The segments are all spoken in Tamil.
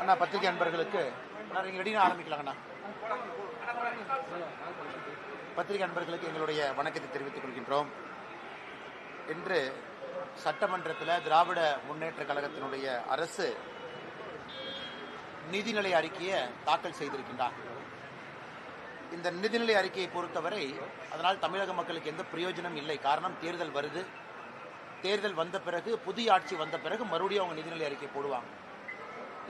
அண்ணா பத்திரிகை அன்பர்களுக்கு. நீங்கள் ரெடினா ஆரம்பிக்கலாங்கண்ணா பத்திரிகை அன்பர்களுக்கு எங்களுடைய வணக்கத்தை தெரிவித்துக் கொள்கின்றோம். இன்று சட்டமன்றத்தில் திராவிட முன்னேற்ற கழகத்தினுடைய அரசு நிதிநிலை அறிக்கையை தாக்கல் செய்திருக்கின்றார். இந்த நிதிநிலை அறிக்கையை பொறுத்தவரை அதனால் தமிழக மக்களுக்கு எந்த பிரயோஜனம் இல்லை. காரணம் தேர்தல் வருது. தேர்தல் வந்த பிறகு புதிய ஆட்சி வந்த பிறகு மறுபடியும் அவங்க நிதிநிலை அறிக்கை போடுவாங்க.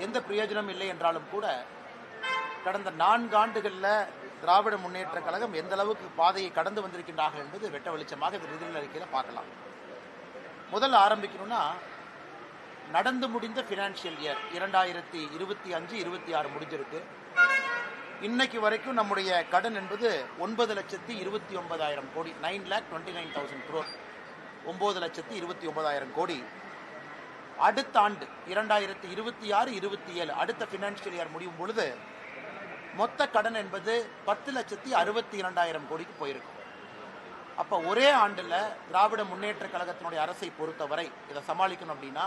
எந்த பிரயோஜனம் இல்லை என்றாலும் கூட கடந்த நான்கு ஆண்டுகளில் திராவிட முன்னேற்ற கழகம் எந்த அளவுக்கு பாதையை கடந்து வந்திருக்கின்றார்கள் என்பது வெட்ட வெளிச்சமாக இந்த நிதிநிலை அறிக்கையில் பார்க்கலாம். முதல்ல ஆரம்பிக்கணும்னா நடந்து முடிந்த ஃபினான்ஷியல் இயர் இரண்டாயிரத்தி இருபத்தி அஞ்சு இருபத்தி ஆறு முடிஞ்சிருக்கு. இன்னைக்கு வரைக்கும் நம்முடைய கடன் என்பது ஒன்பது லட்சத்தி இருபத்தி ஒன்பதாயிரம் கோடி nine lakh twenty nine thousand crore ஒன்பது லட்சத்தி இருபத்தி ஒன்பதாயிரம் கோடி. அடுத்த ஆண்டு இரண்டாயிரத்தி இருபத்தி ஆறு இருபத்தி ஏழு அடுத்த ஃபினான்ஷியல் இயர் முடியும் பொழுது மொத்த கடன் என்பது பத்து லட்சத்தி அறுபத்தி இரண்டாயிரம் கோடிக்கு போயிருக்கும் அப்போ ஒரே ஆண்டில் திராவிட முன்னேற்ற கழகத்தினுடைய அரசை பொறுத்தவரை இதை சமாளிக்கணும் அப்படின்னா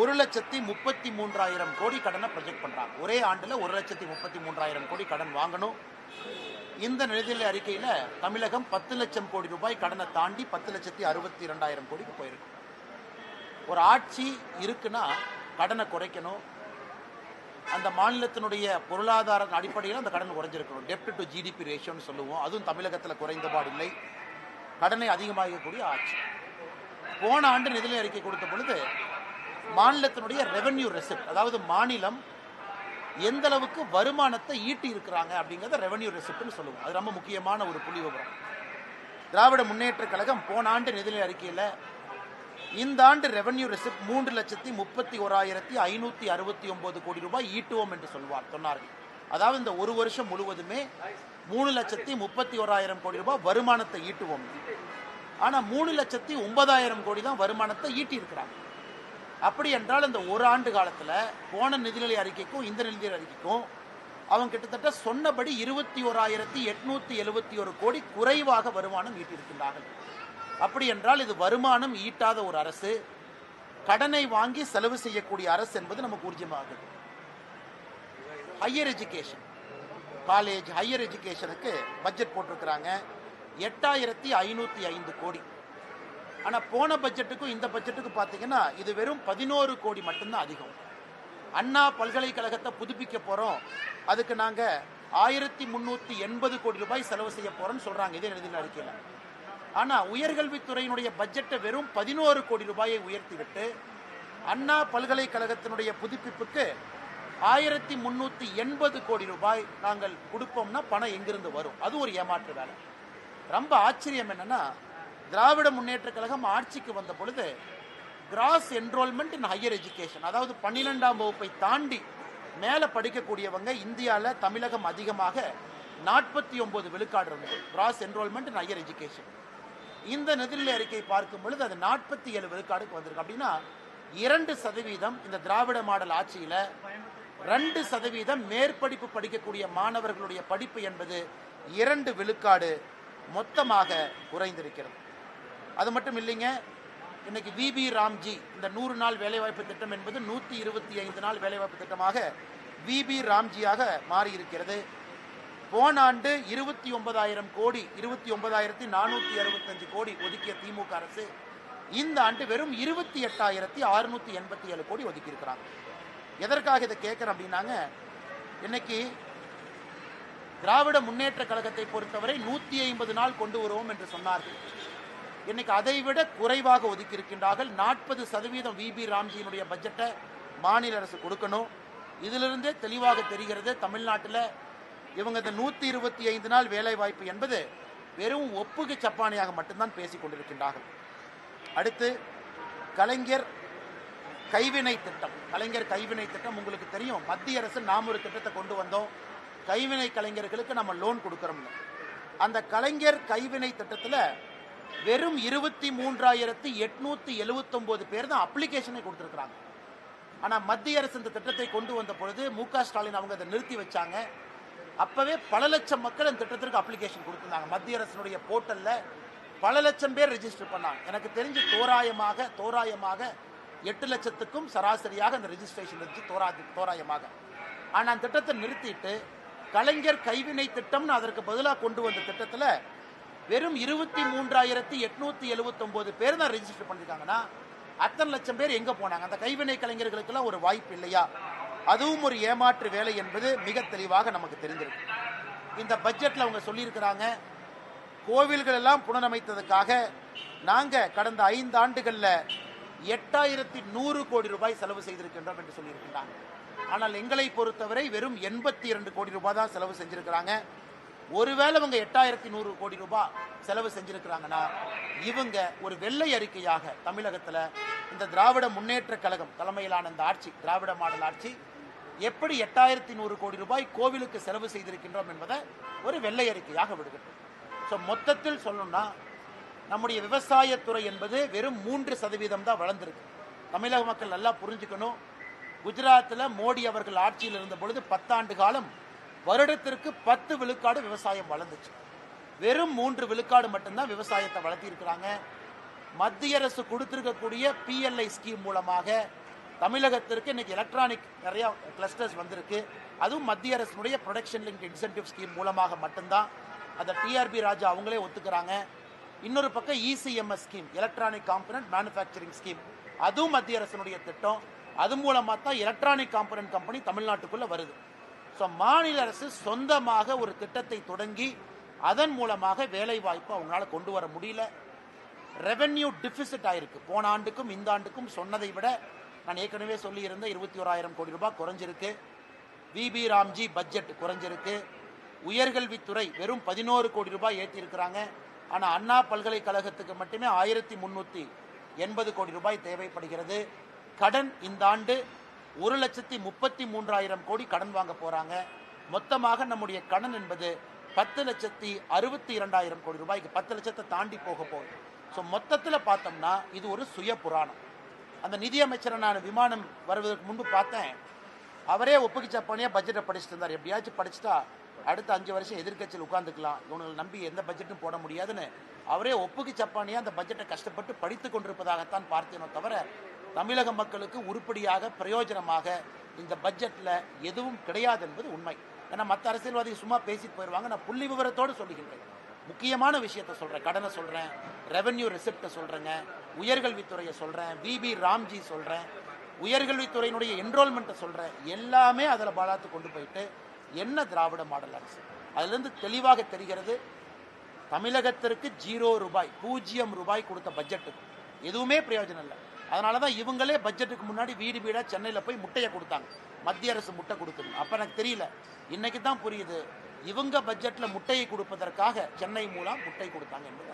ஒரு லட்சத்தி முப்பத்தி மூன்றாயிரம் கோடி கடனை ப்ரொஜெக்ட் பண்றாங்க. ஒரே ஆண்டுல ஒரு லட்சத்தி முப்பத்தி மூன்றாயிரம் கோடி கடன் வாங்கணும். இந்த நிதிநிலை அறிக்கையில தமிழகம் பத்து லட்சம் கோடி ரூபாய் கடனை தாண்டி பத்து லட்சத்தி அறுபத்தி இரண்டாயிரம் கோடிக்கு போயிருக்கு. ஒரு ஆட்சி இருக்குன்னா கடனை குறைக்கணும். அந்த மாநிலத்தினுடைய பொருளாதார அடிப்படையில் அந்த கடன் குறைஞ்சிருக்கணும். டெப்ட் டு ஜிடிபி ரேஷியோன்னு சொல்லுவோம். அதுவும் தமிழகத்தில் குறைந்தபாடு இல்லை. கடனை அதிகமாகக்கூடிய ஆட்சி. போன ஆண்டு நிதிநிலை அறிக்கை கொடுத்த பொழுது மாநிலத்தினுடைய ரெவென்யூ ரெசிப்ட் அதாவது மாநிலம் எந்த அளவுக்கு வருமானத்தை ஈட்டி இருக்கிறாங்க அப்படிங்கிறத ரெவென்யூ ரெசிப்ட்னு சொல்லுவோம். அது ரொம்ப முக்கியமான ஒரு புள்ளி விவரம் திராவிட முன்னேற்ற கழகம் போன ஆண்டு நிதிநிலை அறிக்கையில் இந்த ஆண்டு ரெவன்யூ ரெசிப்ட் மூன்று லட்சத்தி முப்பத்தி ஓராயிரத்தி ஐநூத்தி அறுபத்தி ஒன்பது கோடி ரூபாய் ஈட்டுவோம் என்று சொல்வார் சொன்னார்கள் அதாவது இந்த ஒரு வருஷம் முழுவதுமே மூணு லட்சத்தி முப்பத்தி ஓராயிரம் கோடி ரூபாய் வருமானத்தை ஈட்டுவோம். ஆனா மூணு லட்சத்தி ஒன்பதாயிரம் கோடி தான் வருமானத்தை ஈட்டியிருக்கிறாங்க. அப்படி என்றால் இந்த ஒரு ஆண்டு காலத்துல போன நிதிநிலை அறிக்கைக்கும் இந்த நிதிநிலை அறிக்கைக்கும் அவங்க கிட்டத்தட்ட சொன்னபடி இருபத்தி ஓராயிரத்தி எட்நூத்தி எழுபத்தி ஒரு கோடி குறைவாக வருமானம் ஈட்டியிருக்கின்றார்கள். அப்படி என்றால் இது வருமானம் ஈட்டாத ஒரு அரசு. கடனை வாங்கி செலவு செய்யக்கூடிய அரசு என்பது நமக்கு ஊர்ஜமாகும் ஹையர் எஜுகேஷன் காலேஜ் ஹையர் எஜுகேஷனுக்கு பட்ஜெட் போட்டிருக்கிறாங்க. எட்டாயிரத்தி ஐநூத்தி ஐந்து கோடி. ஆனா போன பட்ஜெட்டுக்கும் இந்த பட்ஜெட்டுக்கும் பாத்தீங்கன்னா இது வெறும் பதினோரு கோடி மட்டும்தான் அதிகம். அண்ணா பல்கலைக்கழகத்தை புதுப்பிக்க போறோம். அதுக்கு நாங்க ஆயிரத்தி முன்னூத்தி எண்பது கோடி ரூபாய் செலவு செய்ய போறோம்னு சொல்றாங்க. இதே எழுதின அறிக்கையில் ஆனால் உயர்கல்வித்துறையினுடைய பட்ஜெட்டை வெறும் பதினோரு கோடி ரூபாயை உயர்த்திவிட்டு அண்ணா பல்கலைக்கழகத்தினுடைய புதுப்பிப்புக்கு ஆயிரத்தி முன்னூத்தி எண்பது கோடி ரூபாய் நாங்கள் கொடுப்போம்னா பணம் எங்கிருந்து வரும்? அது ஒரு ஏமாற்று வேலை. ரொம்ப ஆச்சரியம் என்னன்னா திராவிட முன்னேற்ற கழகம் ஆட்சிக்கு வந்த பொழுது gross enrolment in higher education அதாவது பன்னிரெண்டாம் வகுப்பை தாண்டி மேலே படிக்கக்கூடியவங்க இந்தியாவில் தமிழகம் அதிகமாக நாற்பத்தி ஒன்பது விழுக்காடு இருந்தது. Gross enrolment in higher education இந்த நிதிநிலை அறிக்கை பார்க்கும் பொழுது அது நாற்பத்தி ஏழு விழுக்காடுக்கு வந்திருக்கு. அப்படின்னா இரண்டு சதவீதம் இந்த திராவிட மாடல் ஆட்சியில ரெண்டு சதவீதம் மேற்படிப்பு படிக்கக்கூடிய மாணவர்களுடைய படிப்பு என்பது இரண்டு விழுக்காடு மொத்தமாக குறைந்திருக்கிறது. அது மட்டும் இல்லைங்க இன்னைக்கு விபி ராம்ஜி இந்த நூறு நாள் வேலைவாய்ப்பு திட்டம் என்பது நூற்றி இருபத்தி ஐந்து நாள் வேலைவாய்ப்பு திட்டமாக விபி ராம்ஜியாக மாறியிருக்கிறது. போன ஆண்டு இருபத்தி ஒன்பதாயிரம் கோடி இருபத்தி ஒன்பதாயிரத்தி நானூற்றி அறுபத்தஞ்சு கோடி ஒதுக்கிய திமுக அரசு இந்த ஆண்டு வெறும் இருபத்தி எட்டாயிரத்தி அறுநூத்தி எண்பத்தி ஏழு கோடி ஒதுக்கி இருக்கிறாங்க எதற்காக இதை கேட்குறேன் அப்படின்னாங்க இன்னைக்கு திராவிட முன்னேற்ற கழகத்தை பொறுத்தவரை நூற்றி ஐம்பது நாள் கொண்டு வருவோம் என்று சொன்னார்கள். இன்னைக்கு அதை விட குறைவாக ஒதுக்கி இருக்கின்றார்கள் நாற்பது சதவீதம் விபி ராம்ஜியினுடைய பட்ஜெட்டை மாநில அரசு கொடுக்கணும். இதிலிருந்தே தெளிவாக தெரிகிறது தமிழ்நாட்டில் இவங்க இந்த நூற்றி இருபத்தி ஐந்து நாள் வேலை வாய்ப்பு என்பது வெறும் ஒப்புகை சப்பானியாக மட்டும்தான் பேசிக் கொண்டிருக்கின்றார்கள். அடுத்து கலைஞர் கைவினை திட்டம். கலைஞர் கைவினை திட்டம் உங்களுக்கு தெரியும். மத்திய அரசு நாம் ஒரு திட்டத்தை கொண்டு வந்தோம். கைவினை கலைஞர்களுக்கு நம்ம லோன் கொடுக்குறோம்னு அந்த கலைஞர் கைவினை திட்டத்தில் வெறும் இருபத்தி மூன்றாயிரத்தி எட்நூத்தி எழுபத்தொம்போது பேர் தான் அப்ளிகேஷனை கொடுத்துருக்குறாங்க. ஆனால் மத்திய அரசு இந்த திட்டத்தை கொண்டு வந்த பொழுது மு க ஸ்டாலின் அவங்க அதை நிறுத்தி வச்சாங்க. அப்பவே பல லட்சம் மக்கள் இந்த திட்டத்திற்கு அப்ளிகேஷன் கொடுத்திருந்தாங்க. மத்திய அரசினுடைய போர்ட்டல்ல பல லட்சம் பேர் ரெஜிஸ்டர் பண்ணாங்க. எனக்கு தெரிஞ்சு தோராயமாக தோராயமாக எட்டு லட்சத்துக்கும் சராசரியாக அந்த ரெஜிஸ்ட்ரேஷன் இருந்துச்சு தோரா தோராயமாக. ஆனால் அந்த திட்டத்தை நிறுத்திட்டு கலைஞர் கைவினை திட்டம்னு அதற்கு பதிலாக கொண்டு வந்த திட்டத்தில் வெறும் இருபத்தி மூன்றாயிரத்தி எட்நூத்தி எழுபத்தொம்போது பேர் தான் ரெஜிஸ்டர் பண்ணியிருக்காங்கன்னா அத்தனை லட்சம் பேர் எங்கே போனாங்க? அந்த கைவினை கலைஞர்களுக்கெல்லாம் ஒரு வாய்ப்பு இல்லையா? அதுவும் ஒரு ஏமாற்று வேலை என்பது மிக தெளிவாக நமக்கு தெரிஞ்சிருக்கு இந்த பட்ஜெட்டில் அவங்க சொல்லியிருக்கிறாங்க கோவில்கள் எல்லாம் புனரமைத்ததுக்காக நாங்கள் கடந்த ஐந்து ஆண்டுகளில் எட்டாயிரத்தி நூறு கோடி ரூபாய் செலவு செய்திருக்கின்றோம் என்று சொல்லியிருக்கிறாங்க ஆனால் எங்களை பொறுத்தவரை வெறும் எண்பத்தி இரண்டு கோடி ரூபாய் தான் செலவு செஞ்சிருக்கிறாங்க. ஒருவேளை அவங்க எட்டாயிரத்தி நூறு கோடி ரூபாய் செலவு செஞ்சிருக்கிறாங்கன்னா இவங்க ஒரு வெள்ளை அறிக்கையாக தமிழகத்தில் இந்த திராவிட முன்னேற்ற கழகம் தலைமையிலான இந்த ஆட்சி திராவிட மாடல் ஆட்சி எப்படி எட்டாயிரத்தி நூறு கோடி ரூபாய் கோவிலுக்கு செலவு செய்திருக்கின்றோம் என்பதை ஒரு வெள்ளை அறிக்கையாக விடுகிறது ஸோ மொத்தத்தில் சொல்லணும்னா நம்முடைய விவசாயத்துறை என்பது வெறும் மூன்று சதவீதம் தான் வளர்ந்துருக்கு. தமிழக மக்கள் நல்லா புரிஞ்சுக்கணும். குஜராத்தில் மோடி அவர்கள் ஆட்சியில் இருந்த பொழுது பத்தாண்டு காலம் வருடத்திற்கு பத்து விழுக்காடு விவசாயம் வளர்ந்துச்சு. வெறும் மூன்று விழுக்காடு மட்டும்தான் விவசாயத்தை வளர்த்திருக்கிறாங்க மத்திய அரசு கொடுத்திருக்கக்கூடிய பிஎல்ஐ ஸ்கீம் மூலமாக தமிழகத்திற்கு இன்னைக்கு எலக்ட்ரானிக் நிறைய கிளஸ்டர்ஸ் வந்திருக்கு. அதுவும் மத்திய அரசினுடைய ப்ரொடக்ஷன் லிங்க் இன்சென்டிவ் ஸ்கீம் மூலமாக மட்டும்தான். அதை டிஆர்பி ராஜா அவங்களே ஒத்துக்கிறாங்க. இன்னொரு பக்கம் ECMS scheme electronic component manufacturing scheme அதுவும் மத்திய அரசினுடைய திட்டம். அது மூலமாக தான் எலக்ட்ரானிக் காம்பனன்ட் கம்பெனி தமிழ்நாட்டுக்குள்ளே வருது. ஸோ மாநில அரசு சொந்தமாக ஒரு திட்டத்தை தொடங்கி அதன் மூலமாக வேலை வாய்ப்பு அவங்களால கொண்டு வர முடியல. ரெவென்யூ டிஃபிசிட் ஆயிருக்கு. போன ஆண்டுக்கும் இந்த ஆண்டுக்கும் சொன்னதை விட நான் ஏற்கனவே சொல்லியிருந்த இருபத்தி ஓராயிரம் கோடி ரூபாய் குறைஞ்சிருக்கு. விபி ராம்ஜி பட்ஜெட் குறைஞ்சிருக்கு. உயர்கல்வித்துறை வெறும் பதினோரு கோடி ரூபாய் ஏற்றிருக்கிறாங்க. ஆனால் அண்ணா பல்கலைக்கழகத்துக்கு மட்டுமே ஆயிரத்தி முந்நூற்றி எண்பது கோடி ரூபாய் தேவைப்படுகிறது. கடன் இந்த ஆண்டு ஒரு லட்சத்தி முப்பத்தி மூன்றாயிரம் கோடி கடன் வாங்க போகிறாங்க மொத்தமாக நம்முடைய கடன் என்பது பத்து லட்சத்தி அறுபத்தி இரண்டாயிரம் கோடி ரூபாய்க்கு பத்து லட்சத்தை தாண்டி போக போகுது. ஸோ மொத்தத்தில் பார்த்தோம்னா இது ஒரு சுய புராணம் அந்த நிதியமைச்சரை நான் விமானம் வருவதற்கு முன்பு பார்த்தேன். அவரே ஒப்புக்கு சப்பானியாக பட்ஜெட்டை படிச்சுட்டு இருந்தார். எப்படியாச்சும் படிச்சுட்டா அடுத்த அஞ்சு வருஷம் எதிர்க்கட்சியில் உட்காந்துக்கலாம் இவங்களை நம்பி எந்த பட்ஜெட்டும் போட முடியாதுன்னு அவரே ஒப்புக்கு சப்பானியாக அந்த பட்ஜெட்டை கஷ்டப்பட்டு படித்து கொண்டிருப்பதாகத்தான் பார்த்தேனோ தவிர தமிழக மக்களுக்கு உருப்படியாக பிரயோஜனமாக இந்த பட்ஜெட்டில் எதுவும் கிடையாது என்பது உண்மை. ஏன்னா மற்ற அரசியல்வாதிகள் சும்மா பேசிட்டு போயிடுவாங்க நான் புள்ளி விவரத்தோடு சொல்லுகின்றேன். முக்கியமான விஷயத்த சொல்கிறேன் கடனை சொல்கிறேன் ரெவென்யூ ரிசிப்டை சொல்கிறேங்க உயர்கல்வித்துறையை சொல்கிறேன் விபி ராம்ஜி சொல்கிறேன் உயர்கல்வித்துறையினுடைய என்ரோல்மெண்ட்டை சொல்கிறேன் எல்லாமே அதில் பாலாத்து கொண்டு போயிட்டு என்ன திராவிட மாடல் அரசு? அதுலேருந்து தெளிவாக தெரிகிறது தமிழகத்திற்கு ஜீரோ ரூபாய் பூஜ்ஜியம் ரூபாய் கொடுத்த பட்ஜெட்டுக்கு எதுவுமே பிரயோஜனம் இல்லை. அதனால தான் இவங்களே பட்ஜெட்டுக்கு முன்னாடி வீடு வீடாக சென்னையில் போய் முட்டையை கொடுத்தாங்க. மத்திய அரசு முட்டை கொடுத்துருங்க அப்போ எனக்கு தெரியல. இன்னைக்கு தான் புரியுது. இவங்க பட்ஜெட்டில் முட்டையை கொடுப்பதற்காக சென்னை மூலம் முட்டை கொடுத்தாங்க என்பது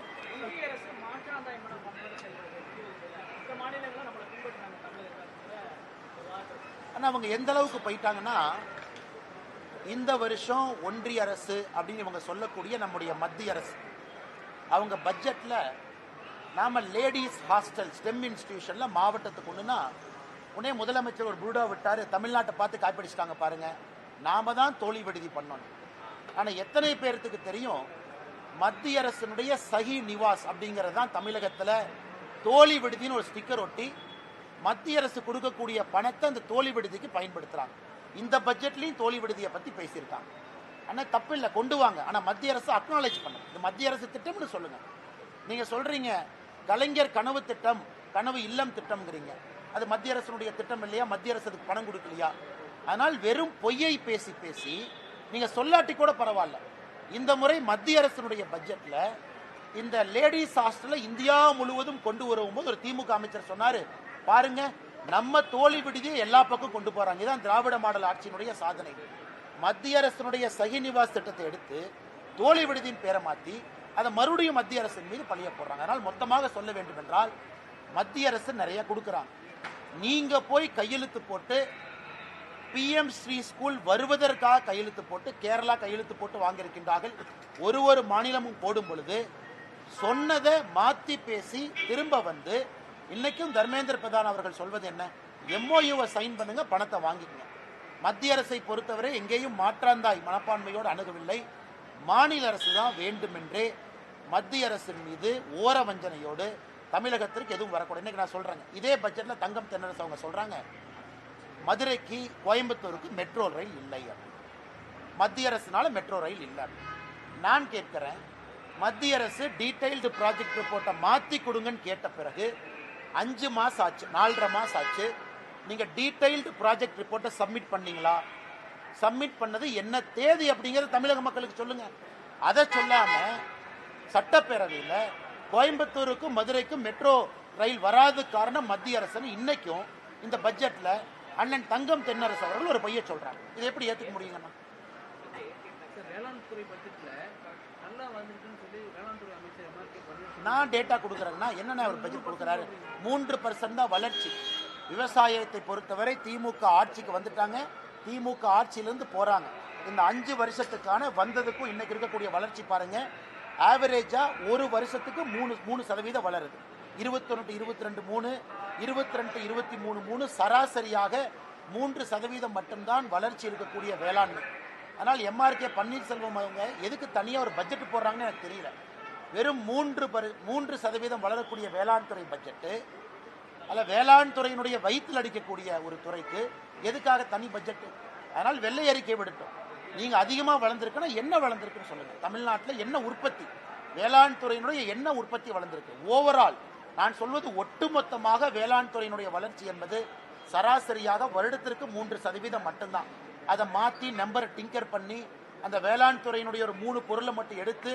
ஆனால் அவங்க எந்த அளவுக்கு போயிட்டாங்கன்னா இந்த வருஷம் ஒன்றிய அரசு அப்படின்னு இவங்க சொல்லக்கூடிய நம்முடைய மத்திய அரசு. அவங்க பட்ஜெட்டில் நாம லேடிஸ் ஹாஸ்டல் ஸ்டெம் இன்ஸ்டிடியூஷனில் மாவட்டத்துக்கு ஒன்றுனா உடனே முதலமைச்சர் ஒரு புருடா விட்டார் தமிழ்நாட்டை பார்த்து காய்ப்பிடிச்சிட்டாங்க பாருங்க. நாம தான் தோழி விடுதி பண்ணணும். ஆனால் எத்தனை பேர்த்துக்கு தெரியும்? மத்திய அரசினுடைய சஹி நிவாஸ் அப்படிங்கிறது தான் தமிழகத்தில் தோழி விடுதின்னு ஒரு ஸ்டிக்கர் ஒட்டி மத்திய அரசு கொடுக்கக்கூடிய பணத்தை அந்த தோழி விடுதிக்கு பயன்படுத்துகிறாங்க இந்த பட்ஜெட்லையும் தோழி விடுதியை பற்றி பேசியிருக்காங்க. ஆனால் தப்பு இல்லை கொண்டு வாங்க. ஆனால் மத்திய அரசு அக்னாலேஜ் பண்ணும் இது மத்திய அரசு திட்டம்னு சொல்லுங்கள் நீங்கள் சொல்கிறீங்க கலைஞர் கனவு திட்டம் கனவு இல்லம் திட்டம்ங்கிறீங்க. அது மத்திய அரசினுடைய திட்டம் இல்லையா? மத்திய அரசு அதுக்கு பணம் கொடுக்கலையா? அதனால் வெறும் பொய்யை பேசி பேசி நீங்க சொல்லாட்டி கூட பரவாயில்ல. இந்த முறை மத்திய அரசினுடைய பட்ஜெட்ல இந்த லேடிஸ் ஹாஸ்டலில் இந்தியா முழுவதும் கொண்டு வரும்போது ஒரு திமுக அமைச்சர் சொன்னாரு பாருங்க நம்ம தோழி விடுதியை எல்லா பக்கம் கொண்டு போறாங்க. இதுதான் திராவிட மாடல் ஆட்சியினுடைய சாதனை. மத்திய அரசினுடைய சகி நிவாஸ் திட்டத்தை எடுத்து தோழி விடுதியின் பேரை மாத்தி அதை மறுபடியும் மத்திய அரசின் மீது பழிய போடுறாங்க. அதனால் மொத்தமாக சொல்ல வேண்டும் என்றால் மத்திய அரசு நிறைய கொடுக்குறாங்க நீங்க போய் கையெழுத்து போட்டு பிஎம் ஸ்ரீ ஸ்கூல் வருவதற்காக கையெழுத்து போட்டு கேரளா கையெழுத்து போட்டு வாங்கியிருக்கின்றார்கள். ஒரு ஒரு மாநிலமும் போடும் பொழுது சொன்னதை மாத்தி பேசி திரும்ப வந்து இன்னைக்கும் தர்மேந்திர பிரதான் அவர்கள் சொல்வது என்ன? எம்ஓயுவை சைன் பண்ணுங்க பணத்தை வாங்கிக்கங்க. மத்திய அரசை பொறுத்தவரை எங்கேயும் மாற்றாந்தாய் மனப்பான்மையோடு அணுகவில்லை. மாநில அரசு தான் வேண்டுமென்றே மத்திய அரசின் மீது ஓர வஞ்சனையோடு தமிழகத்திற்கு எதுவும் வரக்கூடாது. இன்னைக்கு நான் சொல்றேங்க. இதே பட்ஜெட்ல தங்கம் தென்னரசு அவங்க சொல்றாங்க. மதுரைக்கு கோயம்புத்தூருக்கு மெட்ரோ ரயில் இல்லை அப்படின்னு. மத்திய அரசுனால மெட்ரோ ரயில் இல்லை நான் கேட்கிறேன் மத்திய அரசு டீடைல்டு ப்ராஜெக்ட் ரிப்போர்ட்டை மாற்றி கொடுங்கன்னு கேட்ட பிறகு அஞ்சு மாதம் ஆச்சு நாலரை மாதம் ஆச்சு. நீங்கள் டீடைல்டு ப்ராஜெக்ட் ரிப்போர்ட்டை சப்மிட் பண்ணீங்களா? சப்மிட் பண்ணது என்ன தேதி அப்படிங்கிறத தமிழக மக்களுக்கு சொல்லுங்க. அதை சொல்லாமல் சட்டப்பேரவையில் கோயம்புத்தூருக்கும் மதுரைக்கும் மெட்ரோ ரயில் வராத காரணம் மத்திய அரசுன்னு இன்னைக்கும் இந்த பட்ஜெட்டில் அண்ணன் தங்கம் தென்னரசு அவர்கள் ஒரு பைய சொல்றாங்க இது எப்படி ஏத்துக்க முடியுங்கண்ணா சார் வேளாண் துறை பட்ஜெட்ல நல்லா வந்திருக்குன்னு சொல்லி வேளாண் துறை அமைச்சர் எம்ஆர்கே பன்னீர்செல்வம் நான் டேட்டா கொடுக்குறேன்னா என்னென்ன அவர் பட்ஜெட் கொடுக்குறாரு? மூன்று பர்சன்ட் தான் வளர்ச்சி. விவசாயத்தை பொறுத்தவரை திமுக ஆட்சிக்கு வந்துட்டாங்க. திமுக ஆட்சியிலிருந்து போறாங்க. இந்த அஞ்சு வருஷத்துக்கான வந்ததுக்கும் இன்னைக்கு இருக்கக்கூடிய வளர்ச்சி பாருங்க. ஆவரேஜா ஒரு வருஷத்துக்கு மூணு மூணு சதவீதம் வளருது. இருபத்தொன்று இருபத்தி ரெண்டு மூணு இருபத்தி ரெண்டு இருபத்தி மூணு மூணு சராசரியாக மூன்று சதவீதம் மட்டும்தான் வளர்ச்சி இருக்கக்கூடிய வேளாண்மை. ஆனால் எம்ஆர்கே பன்னீர்செல்வம் அவங்க எதுக்கு தனியாக ஒரு பட்ஜெட் போடுறாங்கன்னு எனக்கு தெரியல. வெறும் மூன்று பரு- மூன்று சதவீதம் வளரக்கூடிய வேளாண் துறை பட்ஜெட்டு அல்ல வேளாண் துறையினுடைய வயிற்றில் அடிக்கக்கூடிய ஒரு துறைக்கு எதுக்காக தனி பட்ஜெட்டு அதனால் வெள்ளை அறிக்கை விடட்டும் நீங்கள் அதிகமாக வளர்ந்துருக்குன்னா என்ன வளர்ந்துருக்குன்னு சொல்லுங்கள் தமிழ்நாட்டில் என்ன உற்பத்தி? வேளாண் துறையினுடைய என்ன உற்பத்தி வளர்ந்துருக்கு? ஓவரால் நான் சொல்வது ஒட்டுமொத்தமாக வேளாண் துறையினுடைய வளர்ச்சி என்பது சராசரியாக வருடத்திற்கு மூன்று சதவீதம் மட்டும்தான். அதை மாத்தி நம்பரை டிங்கர் பண்ணி அந்த வேளாண் துறையினுடைய ஒரு மூணு பொருளை மட்டும் எடுத்து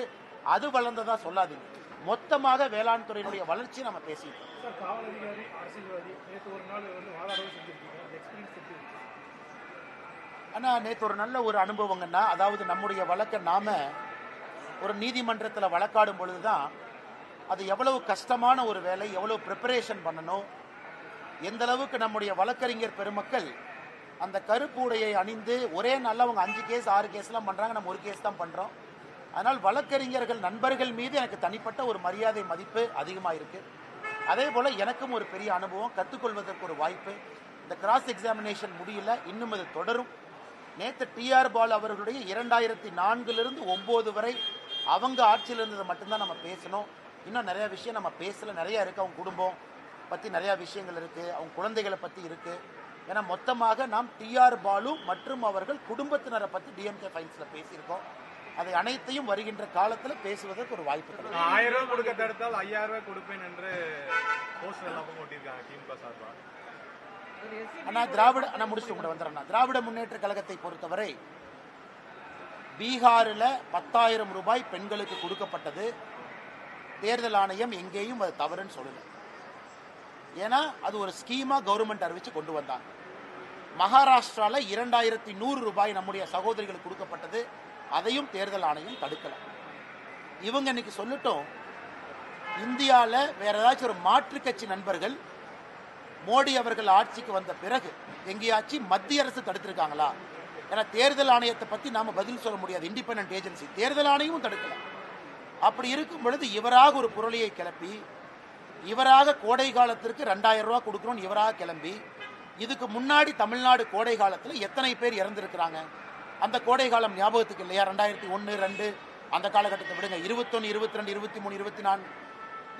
அது வளர்ந்ததா சொல்லாதீங்க. மொத்தமாக வேளாண் துறையினுடைய வளர்ச்சி நம்ம பேசிட்டோம் அரசியல்வாதி நேற்று ஒரு நல்ல ஒரு அனுபவங்கன்னா அதாவது நம்முடைய வழக்கை நாம ஒரு நீதிமன்றத்தில் வழக்காடும் பொழுதுதான் அது எவ்வளவு கஷ்டமான ஒரு வேலை எவ்வளவு ப்ரிப்பரேஷன் பண்ணணும்? எந்த அளவுக்கு நம்முடைய வழக்கறிஞர் பெருமக்கள் அந்த கருப்பு உடையை அணிந்து ஒரே நாளில் அவங்க அஞ்சு கேஸ் ஆறு கேஸ்லாம் பண்ணுறாங்க நம்ம ஒரு கேஸ் தான் பண்ணுறோம் அதனால் வழக்கறிஞர்கள் நண்பர்கள் மீது எனக்கு தனிப்பட்ட ஒரு மரியாதை மதிப்பு அதிகமாக இருக்கு. அதே போல் எனக்கும் ஒரு பெரிய அனுபவம் கற்றுக்கொள்வதற்கு ஒரு வாய்ப்பு. இந்த கிராஸ் எக்ஸாமினேஷன் முடியல இன்னும் அது தொடரும். நேற்று டிஆர் பால் அவர்களுடைய இரண்டாயிரத்தி நான்கிலிருந்து ஒம்பது வரை அவங்க ஆட்சியில் இருந்ததை மட்டும்தான் நம்ம பேசணும். இன்னும் நிறைய விஷயம் நம்ம பேசல. நிறைய இருக்கு அவங்க குடும்பம் பத்தி நிறைய விஷயங்கள் இருக்கு. அவங்க குழந்தைகளை பத்தி இருக்கு. ஏன்னா மொத்தமாக நாம் டிஆர் பாலு மற்றும் அவர்கள் குடும்பத்தினரை பத்தி டிஎம்கே ஃபைல்ஸ்ல பேசியிருக்கோம். அதை அனைத்தையும் வருகின்ற காலத்துல பேசுவதற்கு ஒரு வாய்ப்பு ஆயிரம் ரூபாய் கொடுக்க தடுத்தால் ஐயாயிரம் ரூபாய் கொடுப்பேன் என்று போஸ்டர் எல்லாம் போட்டிருக்காங்க திமுக சார்பா. அண்ணா திராவிட அண்ணா முடிச்சுட்டு கூட வந்துடுறேன் திராவிட முன்னேற்ற கழகத்தை பொறுத்தவரை பீகாரில் பத்தாயிரம் ரூபாய் பெண்களுக்கு கொடுக்கப்பட்டது. தேர்தல் ஆணையம் எங்கேயும் அது தவறுன்னு சொல்லலை. ஏன்னா அது ஒரு ஸ்கீமாக கவர்மெண்ட் அறிவிச்சு கொண்டு வந்தாங்க. மகாராஷ்டிராவில் இரண்டாயிரத்தி நூறு ரூபாய் நம்முடைய சகோதரிகளுக்கு கொடுக்கப்பட்டது. அதையும் தேர்தல் ஆணையம் தடுக்கலை. இவங்க இன்னைக்கு சொல்லட்டும் இந்தியாவில் வேற ஏதாச்சும் ஒரு மாற்று கட்சி நண்பர்கள் மோடி அவர்கள் ஆட்சிக்கு வந்த பிறகு எங்கேயாச்சும் மத்திய அரசு தடுத்திருக்காங்களா? ஏன்னா தேர்தல் ஆணையத்தை பற்றி நாம பதில் சொல்ல முடியாது. இண்டிபெண்டன்ட் ஏஜென்சி தேர்தல் ஆணையமும் தடுக்கலை. அப்படி இருக்கும் பொழுது இவராக ஒரு புரளியை கிளப்பி இவராக கோடை காலத்திற்கு ரெண்டாயிரம் ரூபா கொடுக்கணும்னு இவராக கிளம்பி இதுக்கு முன்னாடி தமிழ்நாடு கோடை காலத்தில் எத்தனை பேர் இறந்துருக்கிறாங்க? அந்த கோடை காலம் ஞாபகத்துக்கு இல்லையா? ரெண்டாயிரத்தி ஒன்று ரெண்டு அந்த காலகட்டத்தை விடுங்க. இருபத்தொன்று இருபத்தி ரெண்டு இருபத்தி மூணு இருபத்தி நான்கு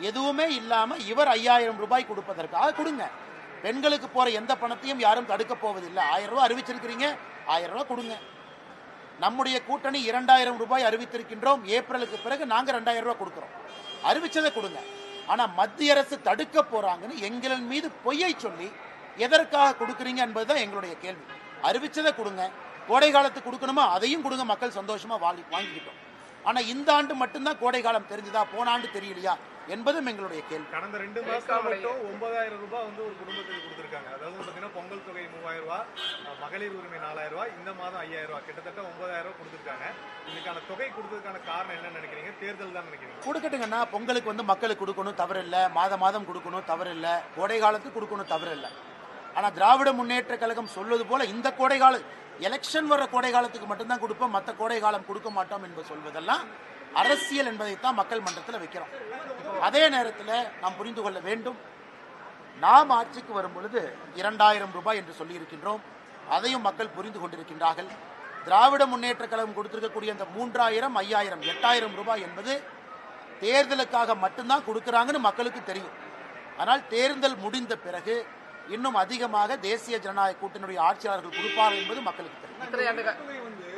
எதுவுமே இல்லாமல் இவர் ஐயாயிரம் ரூபாய் கொடுப்பதற்காக கொடுங்க. பெண்களுக்கு போகிற எந்த பணத்தையும் யாரும் தடுக்க போவதில்லை. ஆயிரம் ரூபா அறிவிச்சிருக்கிறீங்க. ஆயிரம் ரூபா கொடுங்க. நம்முடைய கூட்டணி இரண்டாயிரம் ரூபாய் அறிவித்திருக்கின்றோம். ஏப்ரலுக்கு பிறகு நாங்கள் ரெண்டாயிரம் ரூபாய் கொடுக்குறோம். அறிவிச்சதை கொடுங்க. ஆனால் மத்திய அரசு தடுக்க போறாங்கன்னு எங்களின் மீது பொய்யை சொல்லி எதற்காக கொடுக்குறீங்க என்பதுதான் எங்களுடைய கேள்வி. அறிவிச்சதை கொடுங்க. கோடை காலத்துக்கு கொடுக்கணுமா? அதையும் கொடுங்க. மக்கள் சந்தோஷமா வாங்கி வாங்கிக்கிட்டோம். ஆனால் இந்த ஆண்டு மட்டும்தான் கோடை காலம் தெரிஞ்சுதா? போன ஆண்டு தெரியலையா? என்பதும் எங்களுடைய கேள்வி. கடந்த ரெண்டு மாசம் மட்டும் ஒன்பதாயிரம் ரூபாய் வந்து ஒரு குடும்பத்துக்கு கொடுத்துருக்காங்க. அதாவது பாத்தீங்கன்னா பொங்கல் தொகை மூவாயிரம் ரூபாய் மகளிர் உரிமை நாலாயிரம் ரூபாய் இந்த மாதம் ஐயாயிரம் ரூபாய். கிட்டத்தட்ட ஒன்பதாயிரம் ரூபாய் கொடுத்துருக்காங்க. இதுக்கான தொகை கொடுத்ததுக்கான காரணம் என்ன நினைக்கிறீங்க? தேர்தல் தான் நினைக்கிறீங்க. கொடுக்கட்டுங்கண்ணா பொங்கலுக்கு வந்து மக்களுக்கு கொடுக்கணும் தவறு இல்லை மாத மாதம் கொடுக்கணும் தவறு இல்லை கோடை காலத்துக்கு கொடுக்கணும் தவறு இல்லை ஆனால் திராவிட முன்னேற்ற கழகம் சொல்வது போல இந்த கோடை கால எலெக்ஷன் வர்ற கோடை காலத்துக்கு மட்டும்தான் கொடுப்போம். மற்ற கோடை காலம் கொடுக்க மாட்டோம் என்பது சொல்வதெல்லாம் அரசியல் என்பதைத்தான் மக்கள் மன்றத்தில் வைக்கிறோம். அதே நேரத்தில் நாம் புரிந்து கொள்ள வேண்டும். நாம் ஆட்சிக்கு வரும் பொழுது இரண்டாயிரம் ரூபாய் என்று சொல்லியிருக்கின்றோம். அதையும் மக்கள் புரிந்து கொண்டிருக்கின்றார்கள். திராவிட முன்னேற்ற கழகம் கொடுத்திருக்கக்கூடிய அந்த மூன்றாயிரம் ஐயாயிரம் எட்டாயிரம் ரூபாய் என்பது தேர்தலுக்காக மட்டும்தான் கொடுக்குறாங்கன்னு மக்களுக்கு தெரியும். ஆனால் தேர்தல் முடிந்த பிறகு இன்னும் அதிகமாக தேசிய ஜனநாயக கூட்டணியுடைய ஆட்சியாளர்கள் கொடுப்பார்கள் என்பது மக்களுக்கு தெரியும் இத்தனை ஆண்டு கா- தொகை வந்து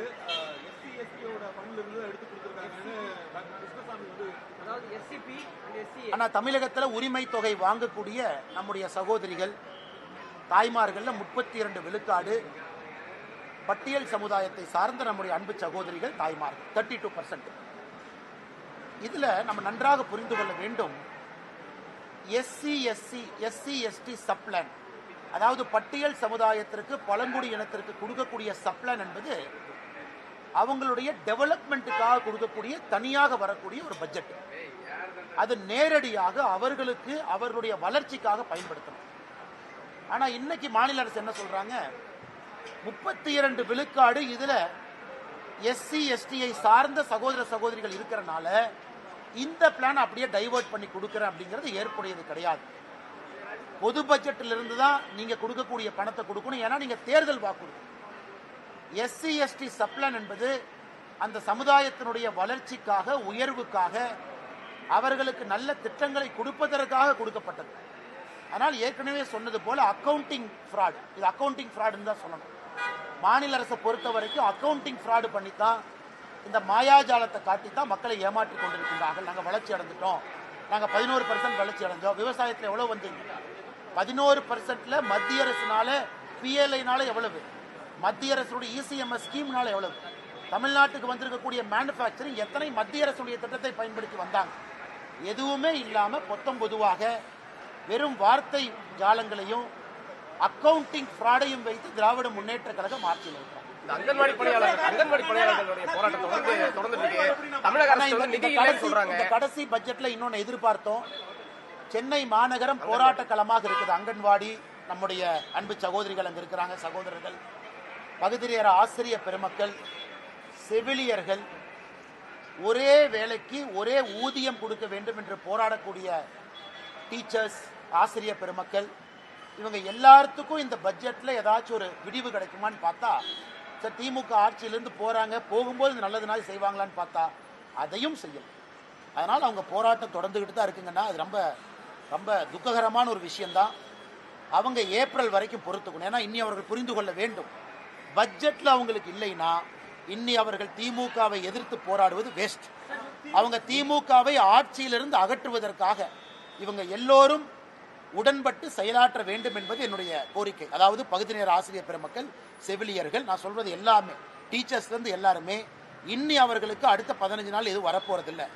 எஸ்சி எஸ்டியோட ஃபண்ட்ல இருந்து எடுத்து கொடுத்துருக்காங்கன்னு டாக்டர் கிருஷ்ணசாமி வந்து அதாவது ஆனால் தமிழகத்தில் உரிமை தொகை வாங்கக்கூடிய நம்முடைய சகோதரிகள் தாய்மார்களில் முப்பத்தி இரண்டு விழுக்காடு பட்டியல் சமுதாயத்தை சார்ந்த நம்முடைய அன்பு சகோதரிகள் தாய்மார்கள் தேர்ட்டி டூ இதில் நம்ம நன்றாக புரிந்து கொள்ள வேண்டும். SC SC SC ST sub plan அதாவது பட்டியல் சமுதாயத்திற்கு பழங்குடி இனத்திற்கு கொடுக்கக்கூடிய சப்ளான் என்பது அவங்களுடைய டெவலப்மெண்ட்டுக்காக கொடுக்கக்கூடிய தனியாக வரக்கூடிய ஒரு பட்ஜெட் அது நேரடியாக அவர்களுக்கு அவர்களுடைய வளர்ச்சிக்காக பயன்படுத்தணும் ஆனா இன்னைக்கு மாநில அரசு என்ன சொல்றாங்க? முப்பத்தி இரண்டு விழுக்காடு இதுல எஸ்சி எஸ்டியை சார்ந்த சகோதர சகோதரிகள் இருக்கிறனால இந்த பிளான் அப்படியே டைவர்ட் பண்ணி கொடுக்குறேன் அப்படிங்கிறது ஏற்புடையது கிடையாது. பொது பட்ஜெட்டில் இருந்து தான் நீங்க கொடுக்கக்கூடிய பணத்தை கொடுக்கணும். ஏன்னா நீங்க தேர்தல் வாக்குறுதி எஸ்சி எஸ்டி சப்ளான் என்பது அந்த சமுதாயத்தினுடைய வளர்ச்சிக்காக உயர்வுக்காக அவர்களுக்கு நல்ல திட்டங்களை கொடுப்பதற்காக கொடுக்கப்பட்டது. ஆனால் ஏற்கனவே சொன்னது போல அக்கவுண்டிங் ஃப்ராட் இது அக்கவுண்டிங் ஃப்ராடுன்னு தான் சொல்லணும். மாநில அரசை பொறுத்த வரைக்கும் அக்கவுண்டிங் ஃப்ராடு பண்ணித்தான் இந்த மாயாஜாலத்தை காட்டித்தான் மக்களை ஏமாற்றி கொண்டிருக்கின்றார்கள். நாங்கள் வளர்ச்சி அடைந்துட்டோம் நாங்கள் பதினோரு பர்சன்ட் வளர்ச்சி அடைஞ்சோம். விவசாயத்தில் எவ்வளோ வந்தீங்க? பதினோரு பர்சன்ட்ல மத்திய அரசுனால பிஎல்ஐனால எவ்வளவு? மத்திய அரசுடைய இசிஎம்எஸ் ஸ்கீம்னால எவ்வளவு? தமிழ்நாட்டுக்கு வந்திருக்கக்கூடிய மேனுஃபேக்சரிங் எத்தனை மத்திய அரசுடைய திட்டத்தை பயன்படுத்தி வந்தாங்க? எதுவுமே இல்லாம பொத்தம் பொதுவாக வெறும் வார்த்தை ஜாலங்களையும் அக்கவுண்டிங் ஃப்ராடையும் வைத்து திராவிட முன்னேற்ற கழகம் ஆட்சியில் இருக்கிறாங்க இந்த அங்கன்வாடி பணியாளர்கள் அங்கன்வாடி பணியாளர்களுடைய போராட்டம் தொடர்ந்து தமிழக அரசு நிதி கடைசி- சொல்றாங்க. இந்த கடைசி பட்ஜெட்ல இன்னொன்னு எதிர்பார்த்தோம். சென்னை மாநகரம் போராட்ட களமாக இருக்குது. அங்கன்வாடி நம்முடைய அன்பு சகோதரிகள் அங்க இருக்கிறாங்க சகோதரர்கள். பகுதி நேர ஆசிரியர் பெருமக்கள் செவிலியர்கள் ஒரே வேலைக்கு ஒரே ஊதியம் கொடுக்க வேண்டும் என்று போராடக்கூடிய டீச்சர்ஸ் ஆசிரியர் பெருமக்கள் இவங்க எல்லாத்துக்கும் இந்த பட்ஜெட்டில் ஏதாச்சும் ஒரு விடிவு கிடைக்குமான்னு பார்த்தா சார் திமுக ஆட்சியிலேருந்து போகிறாங்க போகும்போது இது நல்லதுனால செய்வாங்களான்னு பார்த்தா அதையும் செய்யும் அதனால் அவங்க போராட்டம் தொடர்ந்துக்கிட்டு தான் இருக்குங்கன்னா அது ரொம்ப ரொம்ப துக்ககரமான ஒரு விஷயந்தான் அவங்க ஏப்ரல் வரைக்கும் பொறுத்துக்கணும். ஏன்னா இனி அவர்கள் புரிந்து கொள்ள வேண்டும். பட்ஜெட்டில் அவங்களுக்கு இல்லைன்னா இன்னி அவர்கள் திமுகவை எதிர்த்து போராடுவது வேஸ்ட் அவங்க திமுகவை ஆட்சியிலிருந்து அகற்றுவதற்காக இவங்க எல்லோரும் உடன்பட்டு செயலாற்ற வேண்டும் என்பது என்னுடைய கோரிக்கை. அதாவது பகுதி நேர ஆசிரியர் பெருமக்கள் செவிலியர்கள் நான் சொல்றது எல்லாமே டீச்சர்ஸ்லேருந்து எல்லாருமே இன்னி அவர்களுக்கு அடுத்த பதினஞ்சு நாள் எதுவும் வரப்போறதில்லை.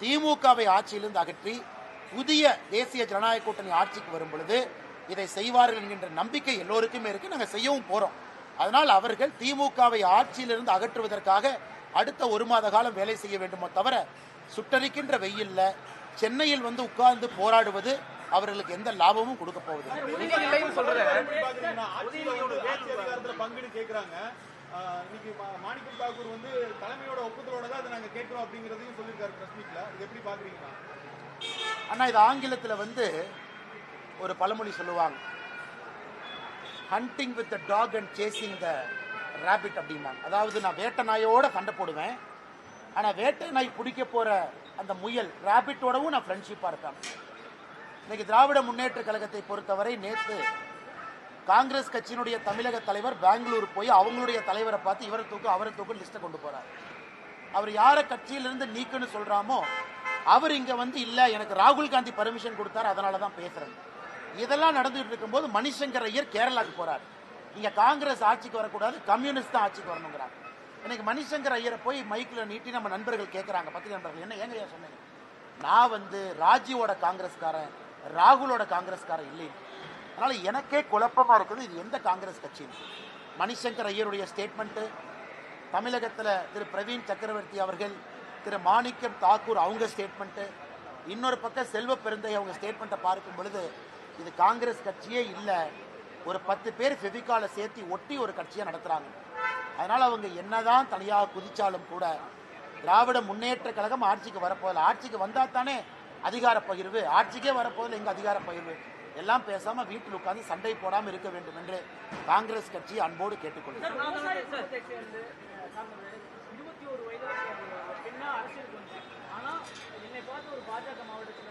திமுகவை ஆட்சியிலிருந்து அகற்றி புதிய தேசிய ஜனநாயக கூட்டணி ஆட்சிக்கு வரும் பொழுது இதை செய்வார்கள் என்கின்ற நம்பிக்கை எல்லோருக்குமே இருக்கு. நாங்கள் செய்யவும் போறோம். அதனால் அவர்கள் திமுகவை ஆட்சியிலிருந்து அகற்றுவதற்காக அடுத்த ஒரு மாத காலம் வேலை செய்ய வேண்டுமோ தவிர சுட்டரிக்கின்ற வெயில்ல சென்னையில் வந்து உட்கார்ந்து போராடுவது அவர்களுக்கு எந்த லாபமும் கொடுக்க பாக்குறீங்கன்னா ஆனா இது ஆங்கிலத்துல வந்து ஒரு பழமொழி சொல்லுவாங்க. Hunting with the dog and chasing the rabbit அப்படிம்பாங்க. அதாவது நான் வேட்டை நாயோட சண்டை போடுவேன். ஆனால் வேட்டை நாய் பிடிக்க போகிற அந்த முயல் ரேபிட்டோடவும் நான் ஃப்ரெண்ட்ஷிப்பாக இருக்கேன் இன்னைக்கு திராவிட முன்னேற்ற கழகத்தை பொறுத்தவரை நேற்று காங்கிரஸ் கட்சியினுடைய தமிழக தலைவர் பெங்களூர் போய் அவங்களுடைய தலைவரை பார்த்து இவரை தூக்கு அவரை தூக்கு லிஸ்ட்டை கொண்டு போகிறார் அவர் யாரை கட்சியிலிருந்து நீக்குன்னு சொல்கிறாமோ அவர் இங்கே வந்து இல்லை எனக்கு ராகுல் காந்தி பர்மிஷன் கொடுத்தாரு அதனால தான் பேசுகிறேன் இதெல்லாம் நடந்துகிட்டு இருக்கும்போது மணிசங்கர் ஐயர் கேரளாவுக்கு போறார். இங்கே காங்கிரஸ் ஆட்சிக்கு வரக்கூடாது கம்யூனிஸ்ட் தான் ஆட்சிக்கு வரணுங்கிறாங்க இன்னைக்கு மணிசங்கர் ஐயரை போய் மைக்கில் நீட்டி நம்ம நண்பர்கள் கேட்குறாங்க பத்திரிகை நண்பர்கள் என்ன ஏங்க ஐயா சொன்னீங்க? நான் வந்து ராஜீவோட காங்கிரஸ்காரன் ராகுலோட காங்கிரஸ்காரன் இல்லை அதனால் எனக்கே குழப்பமாக இருக்குது இது எந்த காங்கிரஸ் கட்சின்னு. மணிசங்கர் ஐயருடைய ஸ்டேட்மெண்ட்டு தமிழகத்தில் திரு பிரவீன் சக்கரவர்த்தி அவர்கள் திரு மாணிக்கம் தாக்கூர் அவங்க ஸ்டேட்மெண்ட்டு இன்னொரு பக்கம் செல்வ பெருந்தை அவங்க ஸ்டேட்மெண்ட்டை பார்க்கும் பொழுது இது காங்கிரஸ் கட்சியே இல்லை. ஒரு பத்து பேர் ஃபெவிகாலை சேர்த்து ஒட்டி ஒரு கட்சியை நடத்துகிறாங்க அதனால் அவங்க என்னதான் தனியாக குதிச்சாலும் கூட திராவிட முன்னேற்ற கழகம் ஆட்சிக்கு வரப்போதில்லை ஆட்சிக்கு வந்தால் தானே அதிகார பகிர்வு. ஆட்சிக்கே வரப்போதில்லை எங்கள் அதிகார பகிர்வு? எல்லாம் பேசாம வீட்டில் உட்கார்ந்து சண்டை போடாமல் இருக்க வேண்டும் என்று காங்கிரஸ் கட்சி அன்போடு கேட்டுக்கொள்கிறேன் என்னை பார்த்து ஒரு பாஜக மாவட்டத்தில்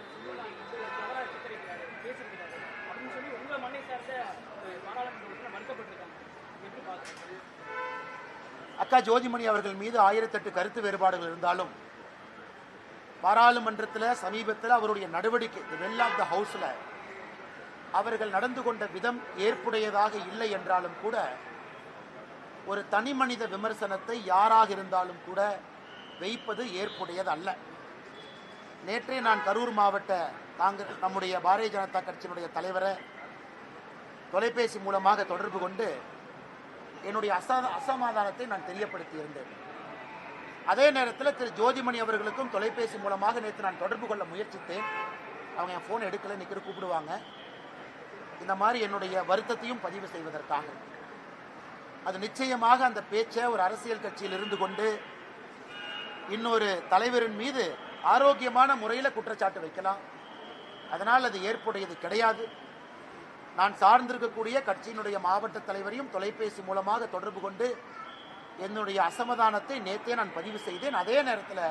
மண்ணை சார்ந்த பாராளுமன்ற உறுப்பினர் மறுக்கப்பட்டிருக்காங்க. எப்படி பார்க்குறீங்க அக்கா ஜோதிமணி அவர்கள் மீது ஆயிரத்தெட்டு கருத்து வேறுபாடுகள் இருந்தாலும் பாராளுமன்றத்தில் சமீபத்தில் அவருடைய நடவடிக்கை வெல் ஆஃப் த ஹவுஸில் அவர்கள் நடந்து கொண்ட விதம் ஏற்புடையதாக இல்லை என்றாலும் கூட ஒரு தனி மனித விமர்சனத்தை யாராக இருந்தாலும் கூட வைப்பது ஏற்புடையது அல்ல நேற்றே நான் கரூர் மாவட்ட காங்கிரஸ் நம்முடைய பாரதிய ஜனதா கட்சியினுடைய தலைவரை தொலைபேசி மூலமாக தொடர்பு கொண்டு என்னுடைய அசா அசமாதானத்தை நான் தெரியப்படுத்தியிருந்தேன். அதே நேரத்தில் திரு ஜோதிமணி அவர்களுக்கும் தொலைபேசி மூலமாக நேற்று நான் தொடர்பு கொள்ள முயற்சித்தேன். அவங்க என் ஃபோன் எடுக்கல நிற்கிற கூப்பிடுவாங்க. இந்த மாதிரி என்னுடைய வருத்தத்தையும் பதிவு செய்வதற்காக. அது நிச்சயமாக அந்த பேச்சை ஒரு அரசியல் கட்சியில் இருந்து கொண்டு இன்னொரு தலைவரின் மீது ஆரோக்கியமான முறையில் குற்றச்சாட்டு வைக்கலாம். அதனால் அது ஏற்புடையது கிடையாது. நான் சார்ந்திருக்கக்கூடிய கட்சியினுடைய மாவட்ட தலைவரையும் தொலைபேசி மூலமாக தொடர்பு கொண்டு என்னுடைய அசமதானத்தை நேற்றே நான் பதிவு செய்தேன். அதே நேரத்தில்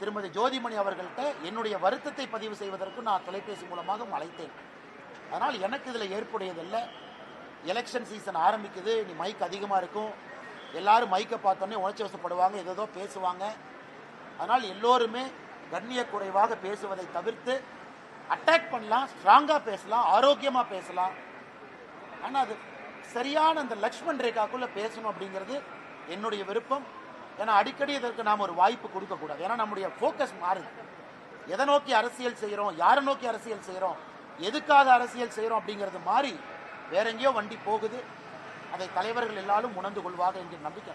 திருமதி ஜோதிமணி அவர்கள்ட்ட என்னுடைய வருத்தத்தை பதிவு செய்வதற்கு நான் தொலைபேசி மூலமாகவும் அழைத்தேன். அதனால் எனக்கு இதில் ஏற்புடையதில்லை. எலெக்ஷன் சீசன் ஆரம்பிக்குது நீ மைக் அதிகமாக இருக்கும். எல்லாரும் மைக்கை பார்த்தோன்னே உணர்ச்சி வசப்படுவாங்க ஏதேதோ பேசுவாங்க. அதனால் எல்லோருமே கண்ணிய குறைவாக பேசுவதை தவிர்த்து அட்டாக் பண்ணலாம் ஸ்ட்ராங்காக பேசலாம் ஆரோக்கியமாக பேசலாம். ஆனால் அது சரியான அந்த லக்ஷ்மண் ரேகாக்குள்ளே பேசணும் அப்படிங்கிறது என்னுடைய விருப்பம். ஏன்னா அடிக்கடி இதற்கு நாம் ஒரு வாய்ப்பு கொடுக்கக்கூடாது. ஏன்னா நம்முடைய ஃபோக்கஸ் மாறுது. எதை நோக்கி அரசியல் செய்கிறோம் யாரை நோக்கி அரசியல் செய்கிறோம் எதுக்காக அரசியல் செய்கிறோம் அப்படிங்கிறது மாறி வேற எங்கேயோ வண்டி போகுது. அதை தலைவர்கள் எல்லாரும் உணர்ந்து கொள்வாங்க என்கிற நம்பிக்கை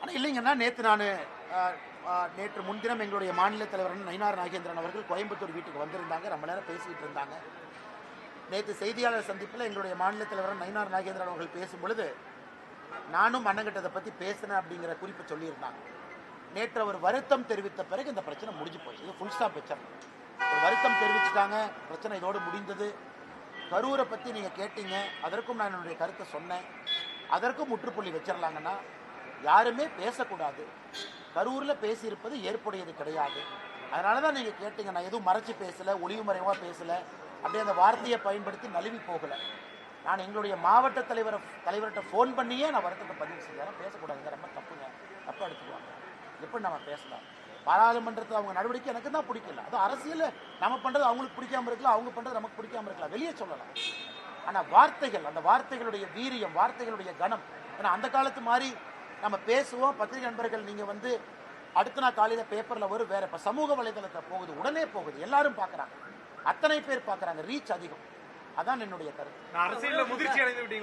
ஆனால் இல்லைங்கன்னா நேற்று நான் நேற்று முன்தினம் எங்களுடைய மாநில தலைவர் நயினார் நாகேந்திரன் அவர்கள் கோயம்புத்தூர் வீட்டுக்கு வந்திருந்தாங்க. ரொம்ப நேரம் பேசிக்கிட்டு இருந்தாங்க. நேற்று செய்தியாளர் சந்திப்பில் எங்களுடைய மாநில தலைவர் நயினார் நாகேந்திரன் அவர்கள் பேசும் பொழுது நானும் அண்ணங்கிட்டதை பற்றி பேசினேன் அப்படிங்கிற குறிப்பை சொல்லியிருந்தாங்க. நேற்று அவர் வருத்தம் தெரிவித்த பிறகு இந்த பிரச்சனை முடிஞ்சு போச்சு. இது ஃபுல் ஸ்டாப் வச்சிடணும் ஒரு வருத்தம் தெரிவிச்சிட்டாங்க. பிரச்சனை இதோடு முடிந்தது. கரூரை பற்றி நீங்கள் கேட்டீங்க. அதற்கும் நான் என்னுடைய கருத்தை சொன்னேன். அதற்கும் முற்றுப்புள்ளி வச்சிடலாங்கன்னா யாருமே பேசக்கூடாது. கரூரில் பேசியிருப்பது ஏற்புடையது கிடையாது. அதனால தான் நீங்கள் கேட்டீங்க நான் எதுவும் மறைச்சி பேசலை ஒளிவு மறைவாக பேசலை. அப்படியே அந்த வார்த்தையை பயன்படுத்தி நழுவி போகலை. நான் எங்களுடைய மாவட்ட தலைவரை தலைவர்கிட்ட ஃபோன் பண்ணியே நான் வருத்தத்தை பதிவு செஞ்சேன். பேசக்கூடாதுங்க. ரொம்ப தப்புங்க தப்பாக எடுத்துக்குவாங்க. எப்படி நம்ம பேசலாம்? பாராளுமன்றத்தில் அவங்க நடவடிக்கை எனக்கு தான் பிடிக்கல. அது அரசியலில் நம்ம பண்ணுறது அவங்களுக்கு பிடிக்காம இருக்கலாம் அவங்க பண்ணுறது நமக்கு பிடிக்காம இருக்கலாம். வெளியே சொல்லலாம். ஆனால் வார்த்தைகள் அந்த வார்த்தைகளுடைய வீரியம் வார்த்தைகளுடைய கனம் ஏன்னா அந்த காலத்து மாதிரி நம்ம பேசுவோம். பத்திரிகை நண்பர்கள் நீங்கள் வந்து அடுத்த நாள் காலையில் பேப்பரில் வரும். வேற இப்போ சமூக வலைதளத்தில் போகுது உடனே போகுது. எல்லாரும் பார்க்குறாங்க அத்தனை பேர் பார்க்குறாங்க ரீச் அதிகம். அதான் என்னுடைய கருத்து. நான் முதிர்ச்சி அடைந்து